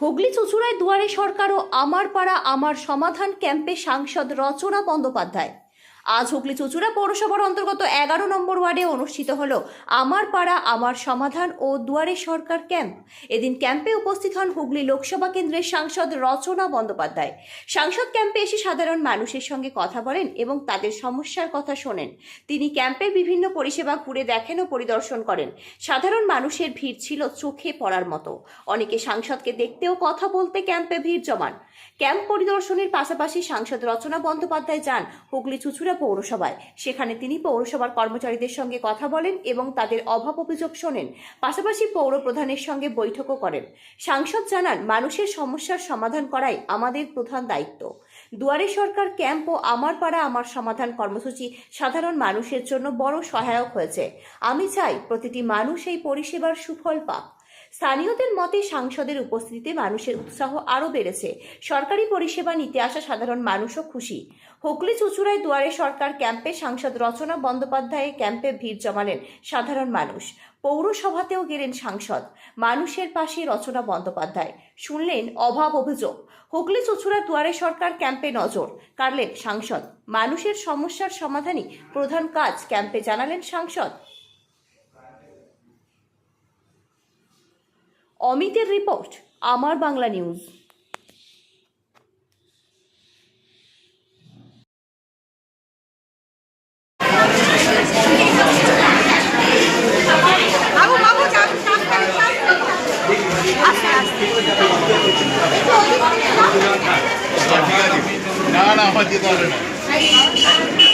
হুগলি চুচুড়ায় দুয়ারে সরকার ও আমার পাড়া আমার সমাধান ক্যাম্পে সাংসদ রচনা বন্দ্যোপাধ্যায়। আজ হুগলি চুচুড়া পৌরসভার অন্তর্গত এগারো নম্বর ওয়ার্ডে অনুষ্ঠিত হল আমার পাড়া আমার সমাধান ও দুয়ারে সরকার ক্যাম্প। এদিন ক্যাম্পে উপস্থিত হন হুগলি লোকসভা কেন্দ্রের সাংসদ রচনা বন্দ্যোপাধ্যায়। সাংসদ ক্যাম্পে এসে সাধারণ মানুষের সঙ্গে কথা বলেন এবং তাদের সমস্যার কথা শোনেন। তিনি ক্যাম্পের বিভিন্ন পরিষেবা ঘুরে দেখেন ও পরিদর্শন করেন। সাধারণ মানুষের ভিড় ছিল চোখে পড়ার মতো। অনেকে সাংসদকে দেখতে ও কথা বলতে ক্যাম্পে ভিড় জমান। ক্যাম্প পরিদর্শনের পাশাপাশি সাংসদ রচনা বন্দ্যোপাধ্যায় যান হুগলি চুচুড়া পৌরসভায়। সেখানে তিনি পৌরসভার কর্মচারীদের সঙ্গে কথা বলেন এবং তাদের অভাব অভিযোগ শোনেন। পাশাপাশি পৌর প্রধানের সঙ্গে বৈঠকও করেন। সাংসদ জানান, মানুষের সমস্যার সমাধান করাই আমাদের প্রধান দায়িত্ব। দুয়ারে সরকার ক্যাম্প ও আমার পাড়া আমার সমাধান কর্মসূচি সাধারণ মানুষের জন্য বড় সহায়ক হয়েছে। আমি চাই প্রতিটি মানুষ এই পরিষেবার সুফল পাক। স্থানীয়দের মতে সাংসদের উপস্থিতিতে মানুষের উৎসাহ আরও বেড়েছে। সরকারি পরিষেবা নিতে আসা সাধারণ মানুষও খুশি। হুগলি চুচুড়ায় দুয়ারে সরকার ক্যাম্পে সাংসদ রচনা বন্দ্যোপাধ্যায় ক্যাম্পে ভিড় জমালেন সাধারণ মানুষ। পৌরসভাতেও গেলেন সাংসদ। মানুষের পাশে রচনা বন্দ্যোপাধ্যায়। শুনলেন অভাব অভিযোগ। হুগলি চুচুড়ার দুয়ারে সরকার ক্যাম্পে নজর কাড়লেন সাংসদ। মানুষের সমস্যার সমাধানই প্রধান কাজ, ক্যাম্পে জানালেন সাংসদ। অমিতের রিপোর্ট আমার বাংলা নিউজ। না না আমার যেতে হবে না। সামনে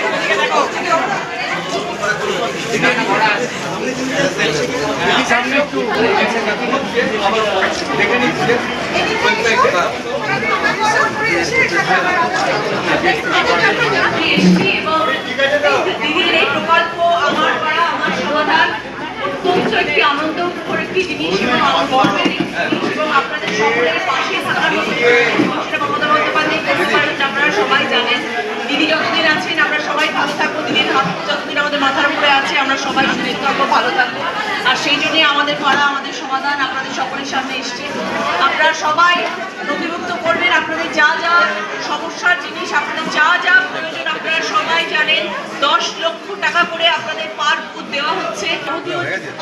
একটু দেখে নিচ্ছি এসেছি এবং দিদির এই প্রকল্প আপনাদের সকলের পাশে থাকার মতো সেটা মমতা বন্দ্যোপাধ্যায় করতে পারেন আপনারা সবাই জানেন দিদি যতদিন আছেন আমরা সবাই ভালো থাকব দিদির হাত যতদিন আমাদের মাথার উপরে আছে আমরা সবাই সুস্থ থাকব ভালো থাকব আর সেই জন্যই আমাদের পাড়া আমাদের সমাধান আপনাদের সকলের সামনে এসছে। আপনারা সবাই নথিভুক্ত করবেন আপনাদের যা যা সমস্যার জিনিস আপনাদের যা যা প্রয়োজন আপনারা সবাই জানেন দশ লক্ষ টাকা করে আপনাদের পার বুথ দেওয়া হচ্ছে।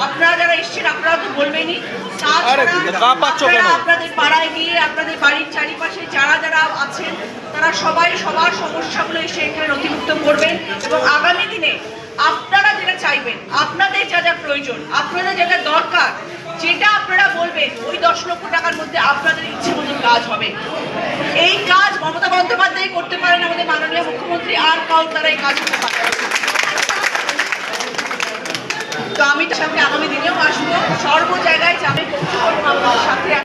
আপনারা যারা এসছেন আপনারা তো বলবেনই। আপনারা আপনাদের পাড়ায় গিয়ে আপনাদের বাড়ির চারিপাশে যারা যারা আছেন তারা সবাই সবার সমস্যাগুলো এসে এখানে নথিভুক্ত করবেন। এবং আগামী দিনে আপনারা যেটা চাইবেন আপনাদের প্রয়োজন। আপনাদের যা যা দরকার, যেটা আপনারা বলবেন, ওই দশ লক্ষ টাকার মধ্যে আপনাদের ইচ্ছে মতো কাজ হবে। এই কাজ মমতা বন্দ্যোপাধ্যায় করতে পারেন আমাদের মাননীয় মুখ্যমন্ত্রী, আর কাউ তারা এই কাজ করতে পারে তো আমি সামনে আগামী দিনেও আসব। সর্ব জায়গায় যাবে পৌঁছে করব আপনাদের